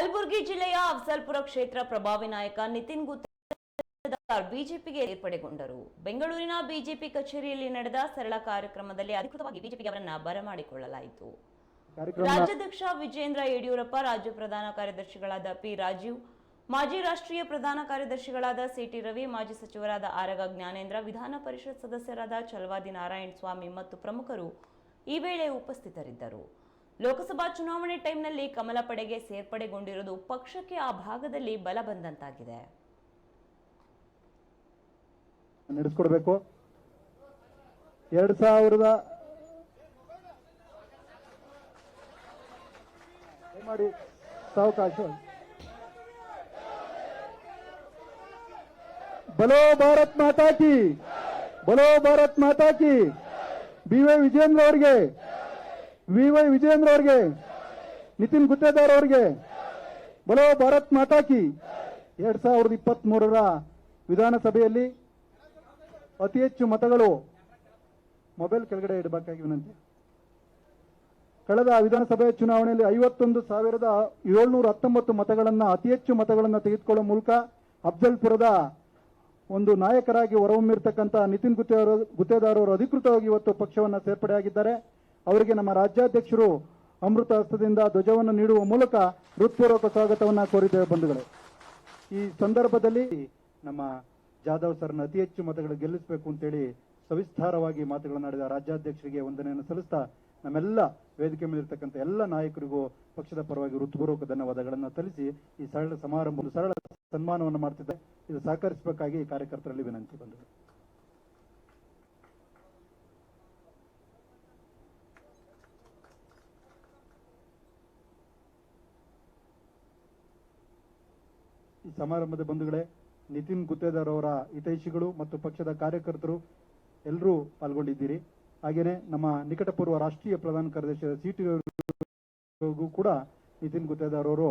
ಕಲಬುರಗಿ ಜಿಲ್ಲೆಯ ಅಫ್ಜಲ್ಪುರ ಕ್ಷೇತ್ರ ಪ್ರಭಾವಿ ನಾಯಕ ನಿತಿನ್ ಗುತ್ತೇದಾರ್ ಬಿಜೆಪಿಗೆ ಸೇರ್ಪಡೆಗೊಂಡರು ಬೆಂಗಳೂರಿನ ಬಿಜೆಪಿ ಕಚೇರಿಯಲ್ಲಿ ನಡೆದ ಸರಳ ಕಾರ್ಯಕ್ರಮದಲ್ಲಿ ಅಧಿಕೃತವಾಗಿ ಬಿಜೆಪಿಗೆ ಅವರನ್ನು ಬರಮಾಡಿಕೊಳ್ಳಲಾಯಿತು ರಾಜ್ಯಾಧ್ಯಕ್ಷ ವಿಜೇಂದ್ರ ಯಡಿಯೂರಪ್ಪ ರಾಜ್ಯ ಪ್ರಧಾನ ಕಾರ್ಯದರ್ಶಿಗಳಾದ ಪಿ ರಾಜೀವ್ ಮಾಜಿ ರಾಷ್ಟ್ರೀಯ ಪ್ರಧಾನ ಕಾರ್ಯದರ್ಶಿಗಳಾದ ಸಿಟಿ ರವಿ ಮಾಜಿ ಸಚಿವರಾದ ಆರಗ ಜ್ಞಾನೇಂದ್ರ ವಿಧಾನ ಪರಿಷತ್ ಸದಸ್ಯರಾದ ಚಲವಾದಿ ನಾರಾಯಣ ಸ್ವಾಮಿ ಮತ್ತು ಪ್ರಮುಖರು ಈ ವೇಳೆ ಉಪಸ್ಥಿತರಿದ್ದರು. ಲೋಕಸಭಾ ಚುನಾವಣೆ ಟೈಮ್ನಲ್ಲಿ ಕಮಲ ಪಡೆಗೆ ಸೇರ್ಪಡೆಗೊಂಡಿರುವುದು ಪಕ್ಷಕ್ಕೆ ಆ ಭಾಗದಲ್ಲಿ ಬಲ ಬಂದಂತಾಗಿದೆ. ನಡೆಸ್ಕೊಡ್ಬೇಕು. ಎರಡ್ ಸಾವಿರದ ಮಾಡಿ ಸಾವಕಾಶ. ಬಲೋ ಭಾರತ್ ಮಾತಾಕಿ ಬಲೋ ಭಾರತ್ ಮಾತಾಕಿ ಬಿ ವಿಜೇಂದ್ರ ಅವರಿಗೆ. ವಿ ವೈ ವಿಜಯೇಂದ್ರ ಅವರಿಗೆ, ನಿತಿನ್ ಗುತ್ತೇದಾರ್ ಅವರಿಗೆ, ಬಲೋ ಭಾರತ್ ಮಾತಾಕಿ, ಎರಡ್ ಸಾವಿರದ ಇಪ್ಪತ್ತ್ ಮೂರರ ವಿಧಾನಸಭೆಯಲ್ಲಿ ಅತಿ ಹೆಚ್ಚು ಮತಗಳು ಮೊಬೈಲ್ ಕೆಳಗಡೆ ಇಡಬೇಕಾಗಿ ವಿನಂತಿ. ಕಳೆದ ವಿಧಾನಸಭೆ ಚುನಾವಣೆಯಲ್ಲಿ ಐವತ್ತೊಂದು ಸಾವಿರದ ಏಳ್ನೂರ ಹತ್ತೊಂಬತ್ತು ಮತಗಳನ್ನು, ಅತಿ ಹೆಚ್ಚು ಮತಗಳನ್ನು ತೆಗೆದುಕೊಳ್ಳುವ ಮೂಲಕ ಅಫ್ಜಲ್ಪುರದ ಒಂದು ನಾಯಕರಾಗಿ ಹೊರಹೊಮ್ಮಿರ್ತಕ್ಕಂಥ ನಿತಿನ್ ಗುತ್ತೇದಾರ್ ಅವರು ಅಧಿಕೃತವಾಗಿ ಇವತ್ತು ಪಕ್ಷವನ್ನು ಸೇರ್ಪಡೆಯಾಗಿದ್ದಾರೆ. ಅವರಿಗೆ ನಮ್ಮ ರಾಜ್ಯಾಧ್ಯಕ್ಷರು ಅಮೃತ ಹಸ್ತದಿಂದ ಧ್ವಜವನ್ನು ನೀಡುವ ಮೂಲಕ ಹೃತ್ಪೂರ್ವಕ ಸ್ವಾಗತವನ್ನು ಕೋರಿದ್ದೇವೆ ಬಂಧುಗಳೇ. ಈ ಸಂದರ್ಭದಲ್ಲಿ ನಮ್ಮ ಜಾಧವ್ ಸರ್ನ ಅತಿ ಹೆಚ್ಚು ಮತಗಳು ಗೆಲ್ಲಿಸಬೇಕು ಅಂತೇಳಿ ಸವಿಸ್ತಾರವಾಗಿ ಮಾತುಗಳನ್ನಾಡಿದ ರಾಜ್ಯಾಧ್ಯಕ್ಷರಿಗೆ ವಂದನೆಯನ್ನು ಸಲ್ಲಿಸ್ತಾ ನಮ್ಮೆಲ್ಲ ವೇದಿಕೆ ಮೇಲಿರ್ತಕ್ಕಂಥ ಎಲ್ಲ ನಾಯಕರಿಗೂ ಪಕ್ಷದ ಪರವಾಗಿ ಹೃತ್ಪೂರ್ವಕ ಧನ್ಯವಾದಗಳನ್ನು ಸಲ್ಲಿಸಿ ಈ ಸರಳ ಸಮಾರಂಭ ಸರಳ ಸನ್ಮಾನವನ್ನು ಮಾಡ್ತಿದ್ದೆ ಇದು ಸಹಕರಿಸಬೇಕಾಗಿ ಕಾರ್ಯಕರ್ತರಲ್ಲಿ ವಿನಂತಿ ಬಂದರು ಸಮಾರಂಭದ ಬಂಧುಗಳೇ, ನಿತಿನ್ ಗುತ್ತೇದಾರ್ ಅವರ ಹಿತೈಷಿಗಳು ಮತ್ತು ಪಕ್ಷದ ಕಾರ್ಯಕರ್ತರು ಎಲ್ಲರೂ ಪಾಲ್ಗೊಂಡಿದ್ದೀರಿ. ಹಾಗೆಯೇ ನಮ್ಮ ನಿಕಟಪೂರ್ವ ರಾಷ್ಟ್ರೀಯ ಪ್ರಧಾನ ಕಾರ್ಯದರ್ಶಿ ಸಿಟಿಗೂ ಕೂಡ ನಿತಿನ್ ಗುತ್ತೇದಾರ್ ಅವರು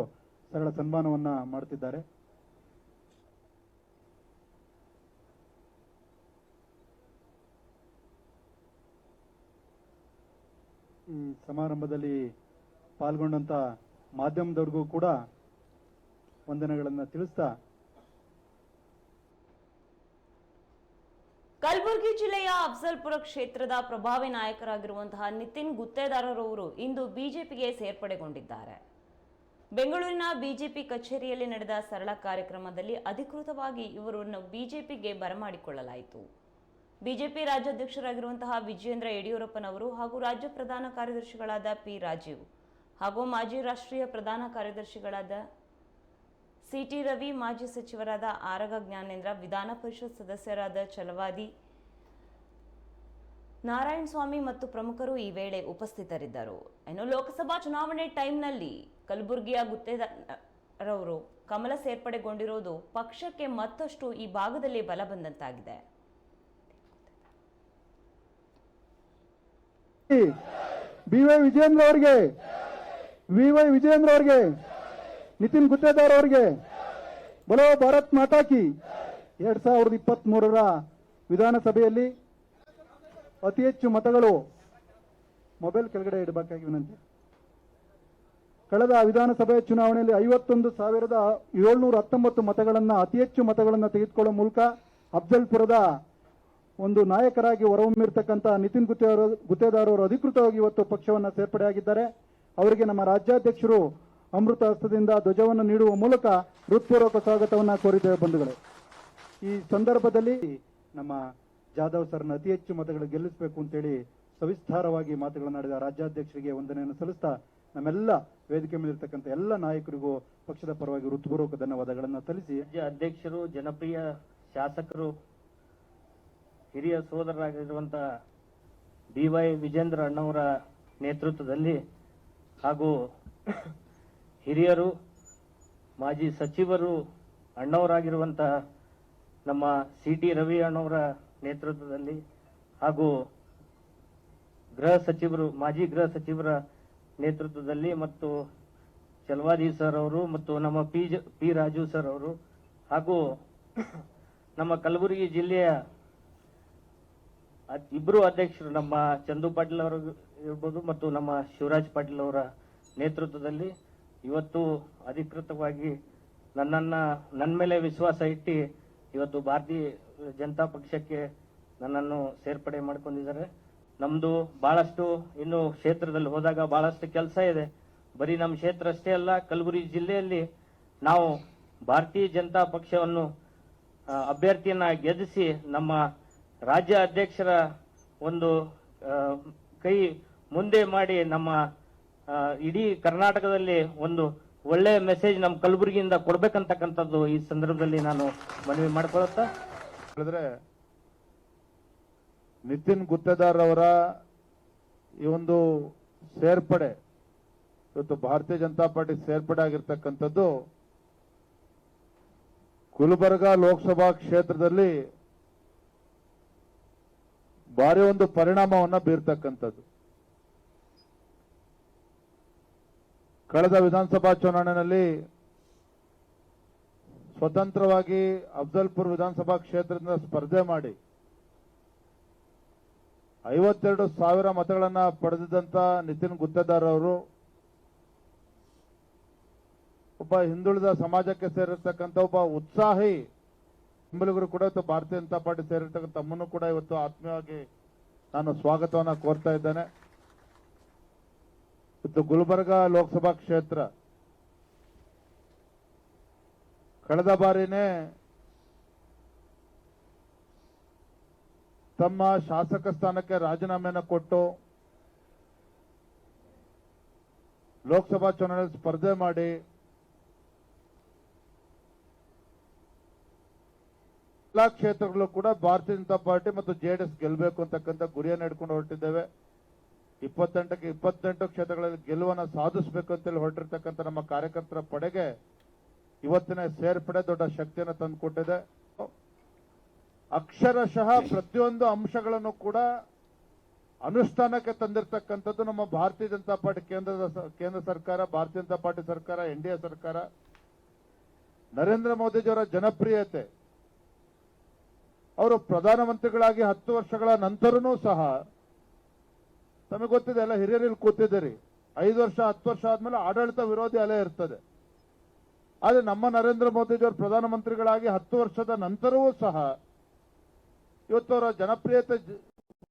ಸರಳ ಸನ್ಮಾನವನ್ನ ಮಾಡುತ್ತಿದ್ದಾರೆ ಈ ಸಮಾರಂಭದಲ್ಲಿ ಪಾಲ್ಗೊಂಡಂತ ಮಾಧ್ಯಮದವ್ರಿಗೂ ಕೂಡ ವಂದನೆಗಳನ್ನ ತಿಳಿಸ್ತಾ ಕಲಬುರಗಿ ಜಿಲ್ಲೆಯ ಅಫ್ಜಲ್ಪುರ ಕ್ಷೇತ್ರದ ಪ್ರಭಾವಿ ನಾಯಕರಾಗಿರುವಂತಹ ನಿತಿನ್ ಗುತ್ತೇದಾರರವರು ಇಂದು ಬಿಜೆಪಿಗೆ ಸೇರ್ಪಡೆಗೊಂಡಿದ್ದಾರೆ. ಬೆಂಗಳೂರಿನ ಬಿಜೆಪಿ ಕಚೇರಿಯಲ್ಲಿ ನಡೆದ ಸರಳ ಕಾರ್ಯಕ್ರಮದಲ್ಲಿ ಅಧಿಕೃತವಾಗಿ ಇವರನ್ನು ಬಿಜೆಪಿಗೆ ಬರಮಾಡಿಕೊಳ್ಳಲಾಯಿತು. ಬಿಜೆಪಿ ರಾಜ್ಯಾಧ್ಯಕ್ಷರಾಗಿರುವಂತಹ ವಿಜಯೇಂದ್ರ ಯಡಿಯೂರಪ್ಪನವರು ಹಾಗೂ ರಾಜ್ಯ ಪ್ರಧಾನ ಕಾರ್ಯದರ್ಶಿಗಳಾದ ಪಿ ರಾಜೀವ್ ಹಾಗೂ ಮಾಜಿ ರಾಷ್ಟ್ರೀಯ ಪ್ರಧಾನ ಕಾರ್ಯದರ್ಶಿಗಳಾದ ಸಿಟಿ ರವಿ ಮಾಜಿ ಸಚಿವರಾದ ಆರಗ ಜ್ಞಾನೇಂದ್ರ, ವಿಧಾನ ಪರಿಷತ್ ಸದಸ್ಯರಾದ ಚಲವಾದಿ ನಾರಾಯಣ ಸ್ವಾಮಿ ಮತ್ತು ಪ್ರಮುಖರು ಈ ವೇಳೆ ಉಪಸ್ಥಿತರಿದ್ದರು. ಇನ್ನು ಲೋಕಸಭಾ ಚುನಾವಣೆ ಟೈಮ್ನಲ್ಲಿ ಕಲಬುರಗಿಯ ಗುತ್ತೇದಾರವರು ಕಮಲ ಸೇರ್ಪಡೆಗೊಂಡಿರುವುದು ಪಕ್ಷಕ್ಕೆ ಮತ್ತಷ್ಟು ಈ ಭಾಗದಲ್ಲಿ ಬಲ ಬಂದಂತಾಗಿದೆ. ಬಿ ವೈ ವಿಜೇಂದ್ರ ಅವರಿಗೆ ವಿ ವೈ ವಿಜೇಂದ್ರ ಅವರಿಗೆ ನಿತಿನ್ ಗುತ್ತೇದಾರ್ ಅವರಿಗೆ. ಬಲೋ ಭಾರತ್ ಮಾತಾಕಿ ಎರಡ್ ಸಾವಿರದ ಇಪ್ಪತ್ತ್ ಮೂರರ ವಿಧಾನಸಭೆಯಲ್ಲಿ ಅತಿ ಹೆಚ್ಚು ಮತಗಳು ಮೊಬೈಲ್ ಕೆಳಗಡೆ ಇಡಬೇಕಾಗಿ ವಿನಂತಿ. ಕಳೆದ ವಿಧಾನಸಭೆ ಚುನಾವಣೆಯಲ್ಲಿ ಐವತ್ತೊಂದು ಸಾವಿರದ ಏಳ್ನೂರ ಹತ್ತೊಂಬತ್ತು ಮತಗಳನ್ನು, ಅತಿ ಹೆಚ್ಚು ಮತಗಳನ್ನು ತೆಗೆದುಕೊಳ್ಳುವ ಮೂಲಕ ಅಫ್ಜಲ್ಪುರದ ಒಂದು ನಾಯಕರಾಗಿ ಹೊರಹೊಮ್ಮಿರ್ತಕ್ಕಂಥ ನಿತಿನ್ ಗುತ್ತೇದಾರ್ ಗುತ್ತೇದಾರ್ ಅವರು ಅಧಿಕೃತವಾಗಿ ಇವತ್ತು ಪಕ್ಷವನ್ನು ಸೇರ್ಪಡೆಯಾಗಿದ್ದಾರೆ. ಅವರಿಗೆ ನಮ್ಮ ರಾಜ್ಯಾಧ್ಯಕ್ಷರು ಅಮೃತ ಹಸ್ತದಿಂದ ಧ್ವಜವನ್ನು ನೀಡುವ ಮೂಲಕ ಹೃತ್ಪೂರ್ವಕ ಸ್ವಾಗತವನ್ನು ಕೋರಿದ್ದೇವೆ ಬಂಧುಗಳೇ. ಈ ಸಂದರ್ಭದಲ್ಲಿ ನಮ್ಮ ಜಾಧವ್ ಸರ್ನ ಅತಿ ಹೆಚ್ಚು ಮತಗಳು ಗೆಲ್ಲಿಸಬೇಕು ಅಂತೇಳಿ ಸವಿಸ್ತಾರವಾಗಿ ಮಾತುಗಳನ್ನಾಡಿದ ರಾಜ್ಯಾಧ್ಯಕ್ಷರಿಗೆ ವಂದನೆಯನ್ನು ಸಲ್ಲಿಸ್ತಾ ನಮ್ಮೆಲ್ಲ ವೇದಿಕೆ ಮೇಲಿರ್ತಕ್ಕಂಥ ಎಲ್ಲ ನಾಯಕರಿಗೂ ಪಕ್ಷದ ಪರವಾಗಿ ಹೃತ್ಪೂರ್ವಕ ಧನ್ಯವಾದಗಳನ್ನು ಸಲ್ಲಿಸಿ ರಾಜ್ಯ ಅಧ್ಯಕ್ಷರು, ಜನಪ್ರಿಯ ಶಾಸಕರು, ಹಿರಿಯ ಸೋದರರಾಗಿರುವಂತಹ ಡಿ ವೈ ವಿಜೇಂದ್ರ ಅಣ್ಣವರ ನೇತೃತ್ವದಲ್ಲಿ ಹಾಗೂ ಹಿರಿಯರು, ಮಾಜಿ ಸಚಿವರು, ಅಣ್ಣವರಾಗಿರುವಂತಹ ನಮ್ಮ ಸಿ ಟಿ ರವಿ ಅಣ್ಣವರ ನೇತೃತ್ವದಲ್ಲಿ ಹಾಗೂ ಗೃಹ ಸಚಿವರು, ಮಾಜಿ ಗೃಹ ಸಚಿವರ ನೇತೃತ್ವದಲ್ಲಿ ಮತ್ತು ಚಲವಾದಿ ಸರ್ ಅವರು ಮತ್ತು ನಮ್ಮ ಪಿ ಪಿ ರಾಜು ಸರ್ ಅವರು ಹಾಗೂ ನಮ್ಮ ಕಲಬುರಗಿ ಜಿಲ್ಲೆಯ ಇಬ್ಬರು ಅಧ್ಯಕ್ಷರು ನಮ್ಮ ಚಂದು ಪಾಟೀಲ್ ಅವರು ಇರ್ಬೋದು ಮತ್ತು ನಮ್ಮ ಶಿವರಾಜ್ ಪಾಟೀಲ್ ಅವರ ನೇತೃತ್ವದಲ್ಲಿ ಇವತ್ತು ಅಧಿಕೃತವಾಗಿ ನನ್ನನ್ನ ನನ್ನ ಮೇಲೆ ವಿಶ್ವಾಸ ಇಟ್ಟು ಇವತ್ತು ಭಾರತೀಯ ಜನತಾ ಪಕ್ಷಕ್ಕೆ ನನ್ನನ್ನು ಸೇರ್ಪಡೆ ಮಾಡ್ಕೊಂಡಿದ್ದಾರೆ. ನಮ್ದು ಬಹಳಷ್ಟು ಇನ್ನು ಕ್ಷೇತ್ರದಲ್ಲಿ ಹೋದಾಗ ಬಹಳಷ್ಟು ಕೆಲಸ ಇದೆ. ಬರೀ ನಮ್ಮ ಕ್ಷೇತ್ರ ಅಷ್ಟೇ ಅಲ್ಲ, ಕಲಬುರಗಿ ಜಿಲ್ಲೆಯಲ್ಲಿ ನಾವು ಭಾರತೀಯ ಜನತಾ ಪಕ್ಷವನ್ನು ಅಭ್ಯರ್ಥಿಯನ್ನ ಗೆಲ್ಲಿಸಿ ನಮ್ಮ ರಾಜ್ಯ ಅಧ್ಯಕ್ಷರ ಒಂದು ಕೈ ಮುಂದೆ ಮಾಡಿ ನಮ್ಮ ಇಡೀ ಕರ್ನಾಟಕದಲ್ಲಿ ಒಂದು ಒಳ್ಳೆಯ ಮೆಸೇಜ್ ನಮ್ಮ ಕಲಬುರಗಿಯಿಂದ ಕೊಡ್ಬೇಕಂತಕ್ಕಂಥದ್ದು ಈ ಸಂದರ್ಭದಲ್ಲಿ ನಾನು ಮನವಿ ಮಾಡ್ಕೊಳುತ್ತಾ? ಹೇಳಿದ್ರೆ, ನಿತಿನ್ ಗುತ್ತೇದಾರ್ ಅವರ ಈ ಒಂದು ಸೇರ್ಪಡೆ, ಇವತ್ತು ಭಾರತೀಯ ಜನತಾ ಪಾರ್ಟಿ ಸೇರ್ಪಡೆ ಆಗಿರ್ತಕ್ಕಂಥದ್ದು ಗುಲ್ಬರ್ಗ ಲೋಕಸಭಾ ಕ್ಷೇತ್ರದಲ್ಲಿ ಭಾರಿ ಒಂದು ಪರಿಣಾಮವನ್ನು ಬೀರ್ತಕ್ಕಂಥದ್ದು. ಕಳೆದ ವಿಧಾನಸಭಾ ಚುನಾವಣೆಯಲ್ಲಿ ಸ್ವತಂತ್ರವಾಗಿ ಅಫ್ಜಲ್ಪುರ್ ವಿಧಾನಸಭಾ ಕ್ಷೇತ್ರದಿಂದ ಸ್ಪರ್ಧೆ ಮಾಡಿ ಐವತ್ತೆರಡು ಸಾವಿರ ಮತಗಳನ್ನು ಪಡೆದಿದ್ದಂತ ನಿತಿನ್ ಗುತ್ತೇದಾರ್ ಅವರು ಒಬ್ಬ ಹಿಂದುಳಿದ ಸಮಾಜಕ್ಕೆ ಸೇರಿರ್ತಕ್ಕಂಥ ಒಬ್ಬ ಉತ್ಸಾಹಿ ಬೆಂಬಲಿಗರು ಕೂಡ ಇವತ್ತು ಭಾರತೀಯ ಜನತಾ ಪಾರ್ಟಿ ಸೇರಿರ್ತಕ್ಕಂಥ ತಮ್ಮನ್ನು ಕೂಡ ಇವತ್ತು ಆತ್ಮೀಯವಾಗಿ ನಾನು ಸ್ವಾಗತವನ್ನು ಕೋರ್ತಾ ಇದ್ದೇನೆ. ಇವತ್ತು ಗುಲ್ಬರ್ಗ ಲೋಕಸಭಾ ಕ್ಷೇತ್ರ. ಕಳೆದ ಬಾರಿನೇ ತಮ್ಮ ಶಾಸಕ ಸ್ಥಾನಕ್ಕೆ ರಾಜೀನಾಮೆಯನ್ನು ಕೊಟ್ಟು ಲೋಕಸಭಾ ಚುನಾವಣೆ ಸ್ಪರ್ಧೆ ಮಾಡಿ ಎಲ್ಲಾ ಕ್ಷೇತ್ರಗಳು ಕೂಡ ಭಾರತೀಯ ಜನತಾ ಪಾರ್ಟಿ ಮತ್ತು ಜೆಡಿಎಸ್ ಗೆಲ್ಲಬೇಕು ಅಂತಕ್ಕಂಥ ಗುರಿಯನ್ನು ಇಟ್ಕೊಂಡು ಹೊರಟಿದ್ದೇವೆ. ಇಪ್ಪತ್ತೆಂಟಕ್ಕೆ ಇಪ್ಪತ್ತೆಂಟು ಕ್ಷೇತ್ರಗಳಲ್ಲಿ ಗೆಲುವನ್ನು ಸಾಧಿಸಬೇಕು ಅಂತೇಳಿ ಹೊರಟಿರ್ತಕ್ಕಂಥ ನಮ್ಮ ಕಾರ್ಯಕರ್ತರ ಪಡೆಗೆ ಇವತ್ತಿನ ಸೇರ್ಪಡೆ ದೊಡ್ಡ ಶಕ್ತಿಯನ್ನು ತಂದುಕೊಟ್ಟಿದೆ. ಅಕ್ಷರಶಃ ಪ್ರತಿಯೊಂದು ಅಂಶಗಳನ್ನು ಕೂಡ ಅನುಷ್ಠಾನಕ್ಕೆ ತಂದಿರತಕ್ಕಂಥದ್ದು ನಮ್ಮ ಭಾರತೀಯ ಜನತಾ ಪಾರ್ಟಿ ಕೇಂದ್ರದ ಕೇಂದ್ರ ಸರ್ಕಾರ, ಭಾರತೀಯ ಜನತಾ ಪಾರ್ಟಿ ಸರ್ಕಾರ, ಎನ್ ಡಿ ಎ ಸರ್ಕಾರ. ನರೇಂದ್ರ ಮೋದಿಜಿಯವರ ಜನಪ್ರಿಯತೆ. ಅವರು ಪ್ರಧಾನಮಂತ್ರಿಗಳಾಗಿ ಹತ್ತು ವರ್ಷಗಳ ನಂತರನೂ ಸಹ ತಮಗೆ ಗೊತ್ತಿದೆ, ಎಲ್ಲ ಹಿರಿಯರಲ್ಲಿ ಕೂತಿದ್ದೀರಿ. ಐದು ವರ್ಷ, ಹತ್ತು ವರ್ಷ ಆದ್ಮೇಲೆ ಆಡಳಿತ ವಿರೋಧಿ ಅಲೆ ಇರ್ತದೆ. ಆದರೆ ನಮ್ಮ ನರೇಂದ್ರ ಮೋದಿಜಿಯವರು ಪ್ರಧಾನಮಂತ್ರಿಗಳಾಗಿ ಹತ್ತು ವರ್ಷದ ನಂತರವೂ ಸಹ ಇವತ್ತು ಅವರ ಜನಪ್ರಿಯತೆ